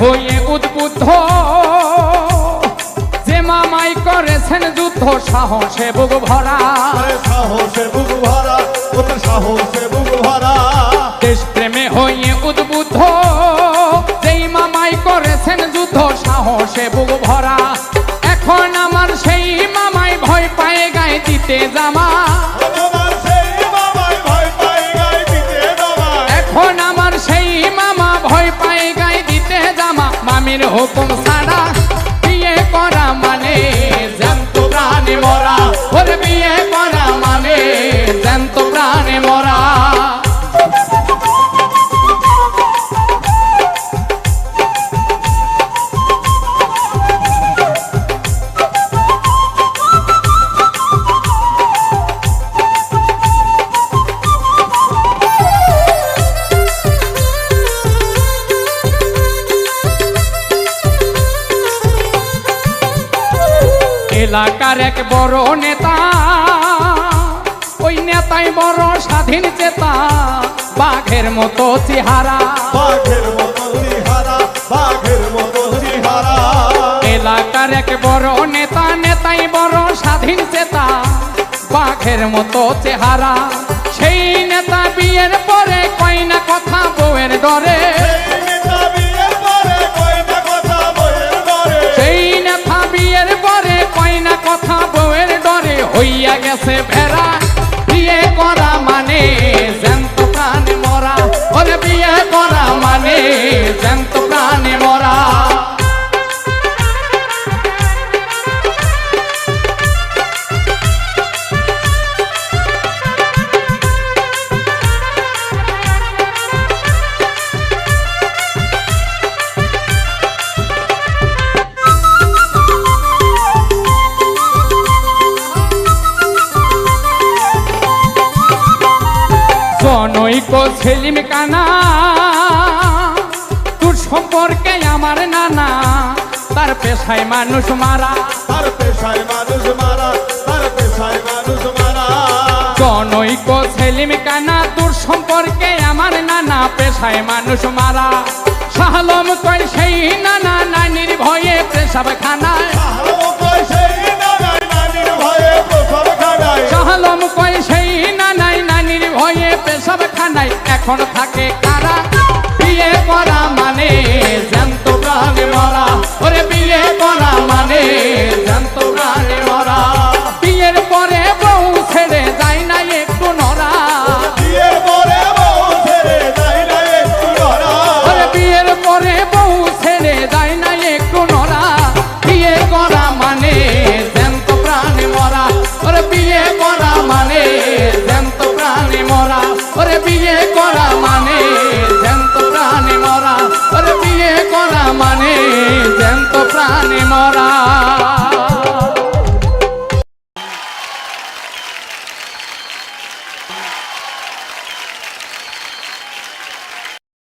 হয়ে উদ্বুদ্ধ। যে মামাই করেছেন যুদ্ধ, সাহসে বুক ভরা। সাহসে বুক ভরা সাহসে বুক ভরা। হুকুম এলাকার এক বড় নেতা। ওই নেতাই বড় স্বাধীন চেতা বাঘের মতো চেহারা। বাঘের মতো চেহারা বাঘের মতো চেহারা। এলাকার এক বড় নেতা নেতাই বড় স্বাধীন চেতা বাঘের মতো চেহারা। সেই নেতা বিয়ের পরে কয় না কথা বউয়ের ডরে। হইয়া গেছে ভেড়া বিয়ে করা মানে জ্যান্ত প্রাণে মরা। ওরে বিয়ে করা মানে জ্যান্ত জনৈক সেলিম কানা। তোর সম্পর্কে আমার নানা তার পেশায় মানুষ মারা। তার পেশায় মানুষ মারা তার পেশায় মানুষ মারা। জনৈক সেলিম কানা তোর সম্পর্কে আমার নানা পেশায় মানুষ মারা। শাহলম কয় সেই নানা নানির ভয়ে পেশাব খানায় এখন থাকে কারা